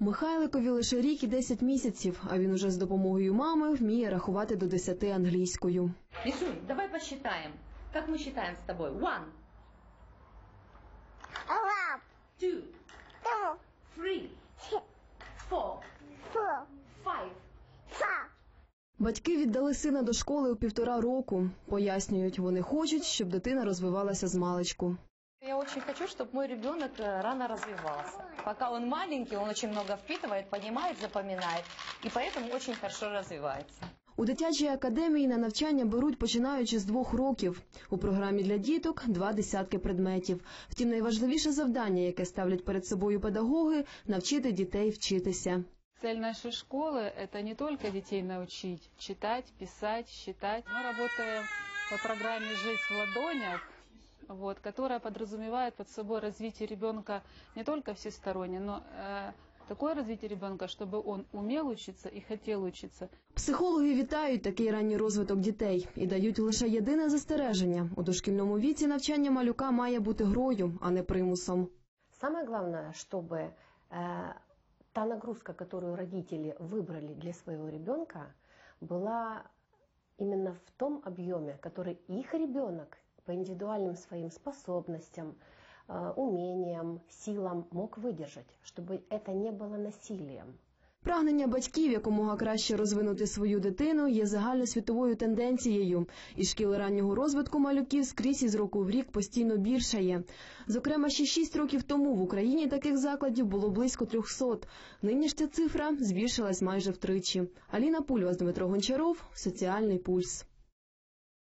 Михайликові лише рік і 10 місяців, а він уже з допомогою мами вміє рахувати до 10 англійською. Мишуль, давай посчитаем. Как мы считаем с тобой? One, two, two, three, four, four, five. five. Батьки віддали сина до школи у півтора року. Пояснюють, вони хочуть, щоб дитина розвивалася з маличку. Я очень хочу, чтобы мой ребенок э, рано развивался. Пока он маленький, он очень много впитывает, понимает, запоминает, и поэтому очень хорошо развивается. У дитячій академії на навчання беруть починаючи з двох років. У програмі для діток два десятки предметів. Втім, найважливіше завдання, яке ставлять перед собою педагоги, навчити дітей вчитися. Цель нашей школы – это не только детей научить читать, писать, считать. Мы работаем по программе «Жизнь в ладонях», вот, которая подразумевает под собой развитие ребенка не только всесторонне, но э, такое развитие ребенка, чтобы он умел учиться и хотел учиться. Психологи вітають такий ранній розвиток дітей і дають лише єдине застереження. У дошкільному віці навчання малюка має бути грою, а не примусом. Самое главное, чтобы э, та нагрузка, которую родители выбрали для своего ребенка, была именно в том объеме, который их ребенок по индивидуальным своим способностям, э, умениям, силам мог выдержать, чтобы это не было насилием. Прагнення батьків якомога краще розвинути свою дитину є загальносвітовою тенденцією, і шкіли раннього розвитку малюків скрізь із року в рік постійно більшає. Зокрема, ще 6 років тому в Україні таких закладів було близько 300. Нині ж ця цифра збільшилась майже втричі. Аліна Пульва з Дмитро Гончаров, Соціальний пульс.